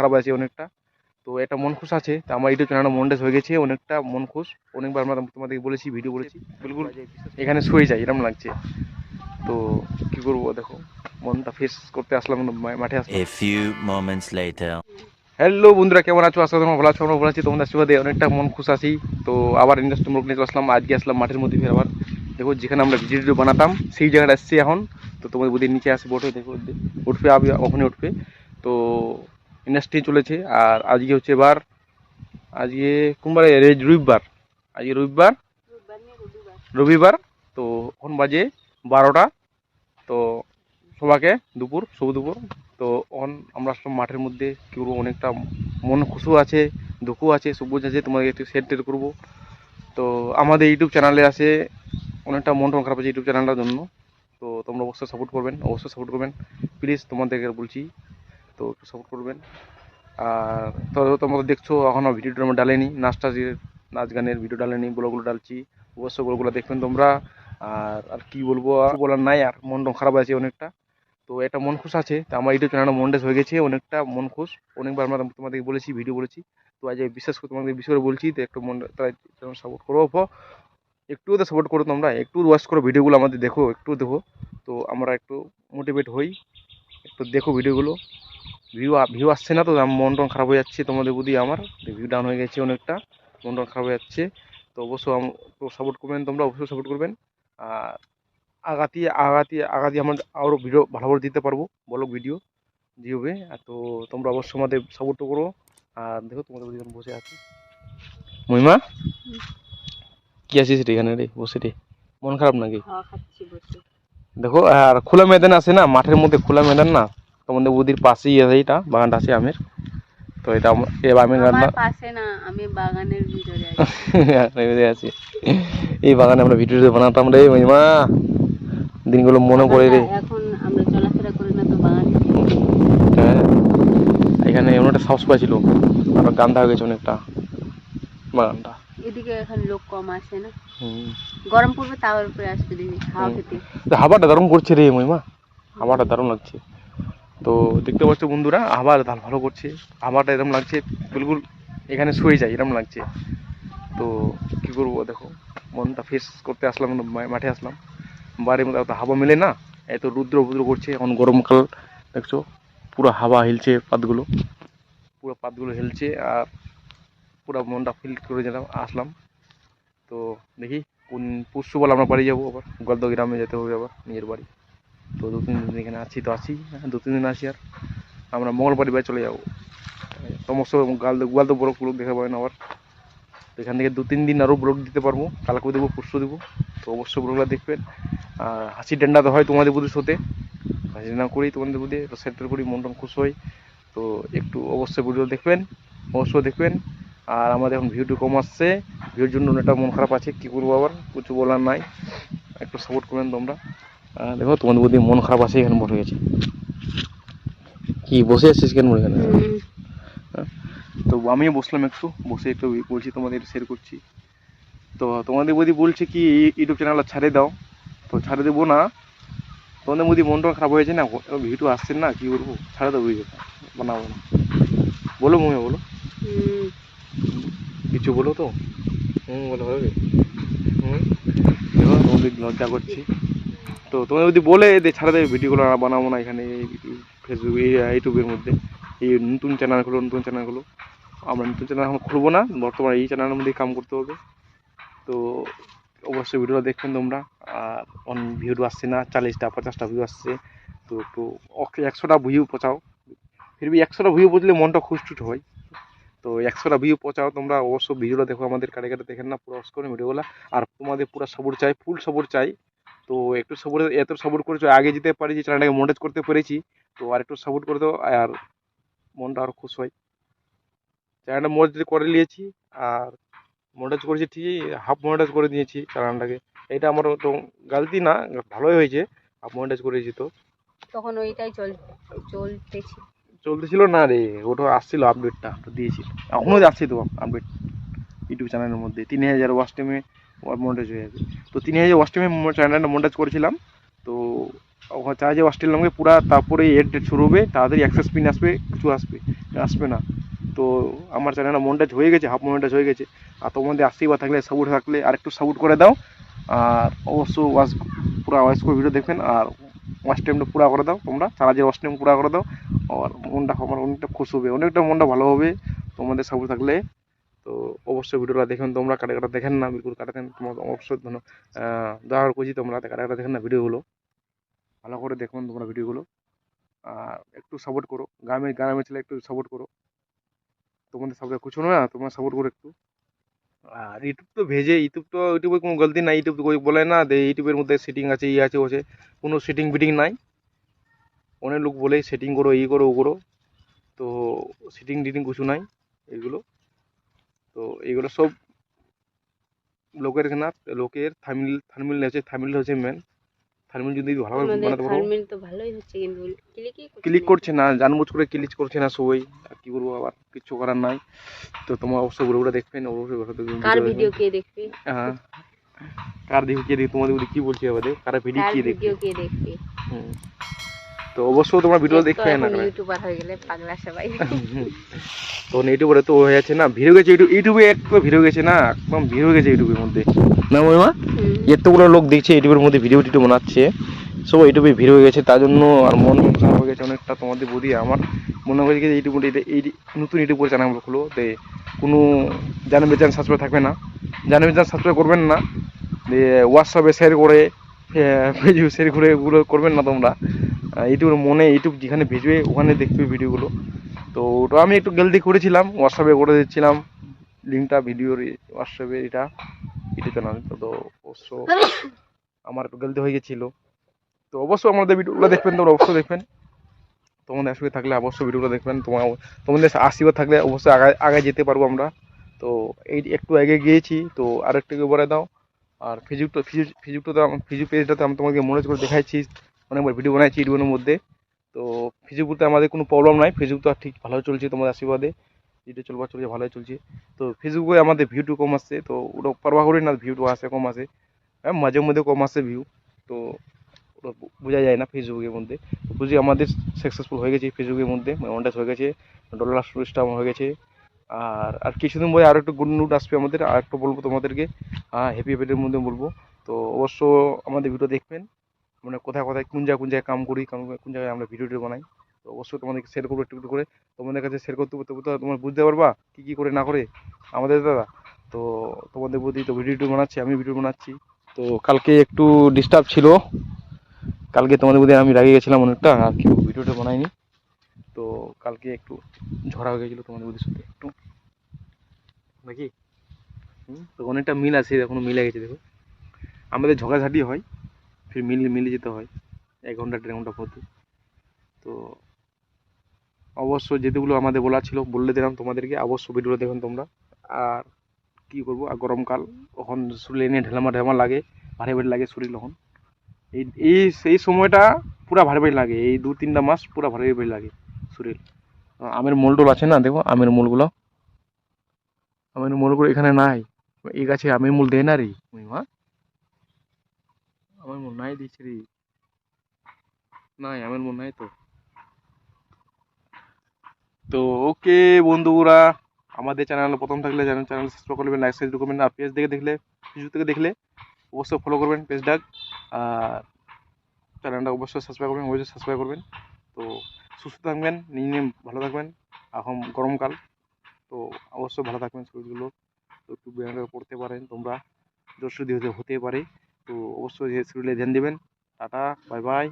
খারাপ আছে অনেকটা। তো এটা মন খুশ আছে। তো আমার ইউটিউব চ্যানেলটা মনডেস হয়ে গেছে অনেকটা মন খুশ। অনেকবার আমরা তোমাদেরকে বলেছি ভিডিও বলেছি। বিলকুল। এখানে শুয়ে যাই এরকম লাগছে। তো কি করব দেখো মনটা ফ্রেশ করতে আসলাম মাঠে আসলাম. হ্যালো বন্ধুরা কেমন আছো? আসলে তোমরা ভালো আছো আমরা ভালো আছি। তোমাদের আশীর্বাদে অনেকটা মন খুশ আছি। তো আবার ইন্ডাস্ট্রি মোড় নিয়ে চলে আসলাম। আজকে আসলাম মাঠের মধ্যে ফের আবার। দেখো যেখানে আমরা ভিডিও বানাতাম সেই জায়গাটা এসছি এখন। তো তোমাদের বুঝে নিচে আসে বটে দেখো উঠবে আবি ওখানে উঠবে। তো ইন্ডাস্ট্রি চলেছে, আর আজকে হচ্ছে এবার, আজকে কোনবার? রবিবার। আজকে রবিবার? রবিবার, তো এখন বাজে বারোটা। তো সবাইকে দুপুর, শুভ দুপুর। তো অন আমরা সব মাঠের মধ্যে কী করব অনেকটা মন খুশু আছে দুঃখ আছে, সবুজ আছে তোমাকে একটু শেয়ার টেয়ার করব। তো আমাদের ইউটিউব চ্যানেলে আছে, অনেকটা মন খারাপ আছে ইউটিউব চ্যানেলটার জন্য। তো তোমরা অবশ্যই সাপোর্ট করবেন, অবশ্যই সাপোর্ট করবেন। প্লিজ তোমাদেরকে বলছি তো একটু সাপোর্ট করবেন। আর তো তোমরা দেখছ এখনও ভিডিওটা আমরা ডালেনি। টাচের নাচ গানের ভিডিও ডালেনি, ব্লগগুলো ডালছি। অবশ্যই ওগুলো দেখবেন তোমরা। আর আর কি বলব বলার নাই, আর মন খারাপ আছে অনেকটা। তো এটা মন খুশ আছে। তো আমার ইউটিউব চ্যানেলটা মনডেস হয়ে গেছে, অনেকটা মন খুশ। অনেকবার আমরা তোমাদেরকে বলেছি ভিডিও বলেছি। তো আজ বিশেষ করে তোমাদের বিষয় করে বলছি তো একটু মন তাই সাপোর্ট করো। একটু তো সাপোর্ট করো তোমরা, একটু ওয়াচ করো ভিডিওগুলো আমাদের দেখো একটু দেখো। তো আমরা একটু মোটিভেট হই, একটু দেখো ভিডিওগুলো ভিউ ভিউ আসছে না তো মন টন খারাপ হয়ে যাচ্ছে। তোমাদের বুদ্ধি আমার ভিউ ডাউন হয়ে গেছে অনেকটা মন টন খারাপ হয়ে যাচ্ছে। তো অবশ্যই সাপোর্ট করবেন তোমরা অবশ্যই সাপোর্ট করবেন। আর আগাতি আগাতি আগাতি আমার আরও ভিডিও ভালো করে দিতে পারব বলো ভিডিও আর তো তোমরা অবশ্যই আমাদের সাপোর্ট করো। আর দেখো তোমাদের আমি বসে আছি। মহিমা? কি আছিস রে এখানে রে? বসে রে। মন খারাপ নাকি? বসে। দেখো আর খোলা ময়দান আছে না? মাঠের মধ্যে খোলা ময়দান না? তোমাদের বুদির পাশেই আছে এটা বাগানটা আছে আমের। তো এটা এই আমের গানটা পাশে না আমি বাগানের ভিতরে আছি। আছি। এই বাগানে আমরা ভিডিও বানাতাম রে মহিমা। দিনগুলো মনে পড়ে রে। এখন আমরা চলাফেরা করি না তো বাগানে। হ্যাঁ। এখানে এমন একটা সাহস পাইছিল। আর গান্ধা হয়ে গেছে অনেকটা। বাগানটা। এদিকে এখন লোক কম আসে না। গরম পড়বে তাওয়ার উপরে আসবে দেখি হাওয়া খেতে। হাওয়াটা দারুণ করছে রে মহিমা। হাওয়াটা দারুণ লাগছে। তো দেখতে পাচ্ছ বন্ধুরা হাওয়া দাল ভালো করছে। হাওয়াটা এরকম লাগছে, বিলকুল এখানে শুয়ে যায় এরকম লাগছে। তো কি করব দেখো, মনটা ফ্রেশ করতে আসলাম মাঠে আসলাম। বাড়ির মধ্যে এত হাওয়া মেলে না এত রুদ্র রুদ্র করছে, এখন গরমকাল, দেখছ? পুরো হাওয়া হেলছে পাতগুলো। পুরো পাতগুলো হেলছে, আর পুরো মনটা ফিল করে যেলাম আসলাম। তো দেখি, কোন পরশু বলে আমরা বাড়ি যাব আবার গলদ গ্রামে যেতে হবে আবার, নিজের বাড়ি। তো দু তিন দিন এখানে আছি তো আছি হ্যাঁ, দু তিন দিন আছি আর। আমরা মঙ্গলবাড়ি বাড়ি চলে যাব। সমস্ত গাল গালদ গোয়ালদ ব্লক ব্লক দেখা পাবেন আবার। তো এখান থেকে দু তিন দিন আরও ব্লক দিতে পারব। কালকে দেবো পরশু দেবো। তো অবশ্যই ব্লগটা দেখবেন। আর হাসি ডান্ডা তো হয় তোমাদের বুধের সাথে। হাসি ডান্ডা করি তোমাদের বুধে। সেন্টার করি মন টন খুশ হয়। তো একটু অবশ্যই ভিডিও দেখবেন অবশ্যই দেখবেন। আর আমাদের এখন ভিউটি কম আসছে। ভিউর জন্য অনেকটা মন খারাপ আছে। কী করব আবার? কিছু বলার নাই। একটু সাপোর্ট করবেন তোমরা। দেখো তোমাদের বুদ্ধি মন খারাপ আছে এখানে বসে গেছে। কি বসে আছিস কেন এখানে? তো আমিও বসলাম একটু বসে একটু বলছি তোমাদের শেয়ার করছি। তো তোমাদের বৌদি বলছে কি ইউটিউব চ্যানেলটা ছাড়ে দাও তো ছাড়ে দেবো না। তোমাদের বৌদি মনটা খারাপ হয়েছে না ভিডিও আসছে না কি করব ছাড়ে দেবো ভিডিওটা বানাবো না। বলো মমি বলো। কিছু বলো তো। হুম বলো হবে হুম। দেখো তোমাদের লজ্জা করছি। তো তোমরা যদি বলে যে ছাড়া দেবে ভিডিওগুলো বানাবো না এখানে ফেসবুক ইউটিউবের মধ্যে, এই নতুন চ্যানেলগুলো নতুন চ্যানেলগুলো আমরা নতুন চ্যানেল এখন খুলবো না, বর্তমানে এই চ্যানেলের মধ্যেই কাম করতে হবে। তো অবশ্যই ভিডিওটা দেখবেন তোমরা, আর অন ভিউ আসছে না, চাল্লিশটা, পঞ্চাশটা ভিউ আসছে, তো একটু একশোটা ভিউ পচাও। ফিরবি একশোটা ভিউ বুঝলে মনটা খুশটুট হয়। তো একশোটা ভিউ পচাও তোমরা, অবশ্যই ভিডিওটা দেখো আমাদের কাটে কাটে দেখেন না, পুরো করে ভিডিওগুলো আর তোমাদের পুরো সাপোর্ট চাই ফুল সাপোর্ট চাই। তো একটু সাপোর্ট এত সাপোর্ট করেছ আগে যেতে পারি যে চ্যানেলটাকে মনিটাইজ করতে পেরেছি তো আর একটু সাপোর্ট করে দাও আর মনটা আরও খুশ হয়। চ্যানেলটা মনিটাইজ করে নিয়েছি আর মনিটাইজ করেছি ঠিকই হাফ মনিটাইজ করে দিয়েছি চ্যানেলটাকে এটা আমার তো গালতি না ভালোই হয়েছে হাফ মনিটাইজ করেছি তো। তখন ওইটাই চল চলতেছি। চলতেছিল না রে ওটা আসছিল আপডেটটা দিয়েছি। এখনও যাচ্ছে তো আপডেট ইউটিউব চ্যানেলের মধ্যে। তিন হাজার ওয়াচ টাইমে মনিটাইজ হয়ে যাবে তো তিন ওয়াচ টাইমে চ্যানেলটা মনিটাইজ করেছিলাম। তো ওয়াচ টাইম নামবে পুরা তারপরে এড শুরু হবে, তাড়াতাড়ি অ্যাক্সেস পিন আসবে, কিছু আসবে আসবে না। তো আমার চ্যানেলটা মনটাচ হয়ে গেছে হাফ মনটাচ হয়ে গেছে। আর তোমাদের আশীর্বাদ থাকলে সাপোর্ট থাকলে আর একটু সাপোর্ট করে দাও। আর অবশ্য ওয়াশ পুরো ওয়াশ করে ভিডিও দেখবেন। আর ওয়াশ টাইমটা পুরো করে দাও তোমরা। সারা যে ওয়াশ পুরো করে দাও। আর মনটা, আমার অনেকটা খুশি হবে। অনেকটা মনটা ভালো হবে। তোমাদের সাপোর্ট থাকলে। তো অবশ্যই ভিডিওটা দেখেন, তোমরা কাটা কাটা দেখেন না বিলকুল কাটাতেন তোমার অবশ্যই দয়া করে করছি তোমরা কাটা কাটা দেখেন না ভিডিওগুলো। ভালো করে দেখুন তোমরা ভিডিওগুলো, আর একটু সাপোর্ট করো গ্রামের গ্রামের ছেলে একটু সাপোর্ট করো। তোমাদের সাপোর্ট কিছু না? তোমরা সাপোর্ট করো একটু। আর ইউটিউব তো ভেজে ইউটিউব তো ইউটিউবে কোনো গলতি নাই ইউটিউব বলে না যে ইউটিউবের মধ্যে সেটিং আছে, ই আছে, ও আছে, কোনো সেটিং বিটিং নাই। অনেক লোক বলে সেটিং করো, ই করো, ও করো, তো সেটিং টিটিং কিছু নাই, এগুলো। তো এগুলো সব লোকের না লোকের থামিল থামিল হচ্ছে থামিল হচ্ছে মেন থামিল যদি ভালোভাবে বানাতে পারো। ফার্মিং তো ভালোই হচ্ছে কিন্তু ক্লিকই ক্লিক করছে না জানবুঝ করে ক্লিক করছে না সবাই। আর কি করব আবার কিছু করার নাই। তো তোমরা অবশ্যই ভিডিওটা দেখবেন অবশ্যই দেখবেন। কার ভিডিও কে দেখবে? হ্যাঁ। কার দেখি কে দেখি তোমাদের কি বলছি আমাদের কার ভিডিও কার কি দেখবে? ভিডিও কে দেখবে? হুম। তো অবশ্যই তোমরা ভিডিও এক তো দেখবে না ইউটিউবার হয়ে গেলে পাগলা সবাই। তখন ইউটিউবে তো হয়ে যাচ্ছে না ভিড় গেছে ইউটিউব ইউটিউবে একটু ভিড় গেছে না একদম ভিড় হয়ে গেছে ইউটিউবের মধ্যে। না মহিমা এতগুলো লোক দেখছে ইউটিউবের মধ্যে ভিডিও টিডিও বানাচ্ছে। সব ইউটিউবে ভিড় হয়ে গেছে তার জন্য আর মন খারাপ হয়ে গেছে অনেকটা তোমাদের বুঝি আমার মনে হয় যে ইউটিউব এই নতুন ইউটিউবের চ্যানেল খুলো যে কোনো জানবে চ্যানেল সাবস্ক্রাইব থাকবে না। জানবে চ্যানেল সাবস্ক্রাইব করবেন না। যে হোয়াটসঅ্যাপে শেয়ার করে ফেসবুক শেয়ার করে এগুলো করবেন না তোমরা। ইউটিউবের মনে ইউটিউব যেখানে ভেজবে ওখানে দেখবে ভিডিওগুলো। তো ওটা আমি একটু গেলদি করেছিলাম হোয়াটসঅ্যাপে করে দিচ্ছিলাম। লিঙ্কটা ভিডিওর হোয়াটসঅ্যাপে এটা ইউটিউব চ্যানেল তো অবশ্য আমার একটু গেলদি হয়ে গেছিল। তো অবশ্যই আমাদের ভিডিওগুলো দেখবেন, তোমরা অবশ্যই দেখবেন। তোমাদের আসবে থাকলে অবশ্যই ভিডিওগুলো দেখবেন। তোমার, তোমাদের আশীর্বাদ থাকলে অবশ্যই আগায় আগে যেতে পারব আমরা। তো এই একটু আগে গিয়েছি, তো আর একটু বলে দাও। আর ফেসবুকটা ফেসবুকটা ফেসবুক পেজটাতে আমি তোমাকে মনে করে দেখাইছি। অনেকবার ভিডিও বানাইছি ইউটিউবের মধ্যে। তো ফেসবুকতে আমাদের কোনো প্রবলেম নাই। ফেসবুক তো আর ঠিক ভালো চলছে তোমাদের আশীর্বাদে। ভিডিও চলবার চলছে, ভালোই চলছে। তো ফেসবুকে আমাদের ভিউটু কম আসছে তো ওটা পারবা করি না ভিউটু আসে, কম আসে। হ্যাঁ মাঝে মধ্যে কম আসে ভিউ তো ওটা বোঝা যায় না ফেসবুকের মধ্যে। বুঝি আমাদের সাকসেসফুল হয়ে গেছে ফেসবুকের মধ্যে। মনিটাইজ হয়ে গেছে ডলার স্টোরেজটা হয়ে গেছে। আর আর কিছুদিন পরে আরও একটু গুড নিউজ আসবে আমাদের। আর একটু বলব তোমাদেরকে। হ্যাঁ হ্যাপি হ্যাপির মধ্যে বলব। তো অবশ্য আমাদের ভিডিও দেখবেন। মানে কোথায় কোথায়, কোন জায়গায় কোন জায়গায় কাম করি কোন জায়গায় আমরা ভিডিও টিডিও বানাই। তো অবশ্যই তোমাদেরকে শেয়ার করব একটু একটু করে। তোমাদের কাছে শেয়ার করতে করতে করতে তোমরা বুঝতে পারবা কী কী করে না করে আমাদের দাদা। তো তোমাদের প্রতি তো ভিডিও টিডিও বানাচ্ছি, আমি ভিডিও বানাচ্ছি। তো কালকে একটু ডিস্টার্ব ছিল। কালকে তোমাদের মধ্যে আমি রাগে গেছিলাম অনেকটা, আর কেউ ভিডিওটা বানাইনি তো কালকে একটু ঝড়া হয়ে গেছিল তোমাদের মধ্যে সাথে একটু। নাকি? তো অনেকটা মিল আছে, এখনও মিলে গেছে, দেখো। আমাদের ঝগড়াঝাটি হয়। ফির মিল মিলে যেতে হয়, এক ঘণ্টা দেড় ঘণ্টা মধ্যে তো অবশ্য যেগুলো আমাদের বলা ছিল বললে দিলাম তোমাদেরকে, অবশ্য ভিডিওটা দেখুন তোমরা। আর কি করব, আর গরমকাল তখন শরীরে নিয়ে ঢেলামা ঢেলামা লাগে, ভারী ভারী লাগে শরীর তখন এই এই, সেই সময়টা পুরা ভারী ভারী লাগে, এই দু তিনটা মাস পুরা ভারী ভারী লাগে শরীর। আমের মোলটোল আছে না, দেখো আমের মোলগুলো? আমের মোলগুলো এখানে নাই, এই গাছে আমের মূল দেয় না রে মা আমার মনে নাই দিচ্ছে রে। নাই, আমার মনে নাই তো। তো ওকে বন্ধুরা, আমাদের চ্যানেল প্রথম থাকলে চ্যানেল চ্যানেল সাবস্ক্রাইব করবেন লাইক শেয়ার করবেন আর পেজ দেখে দেখলে ফেসবুক থেকে দেখলে অবশ্যই ফলো করবেন পেজটা আর চ্যানেলটা অবশ্যই সাবস্ক্রাইব করবেন, অবশ্যই সাবস্ক্রাইব করবেন। তো সুস্থ থাকবেন নিজে ভালো থাকবেন। এখন গরমকাল, তো অবশ্যই ভালো থাকবেন শরীরগুলো তো একটু ব্যায়াম করতে পারেন তোমরা জ্বর সর্দি হতে হতে পারে। তো অবশ্যই শরীরে ধ্যান দেবেন। Tata bye bye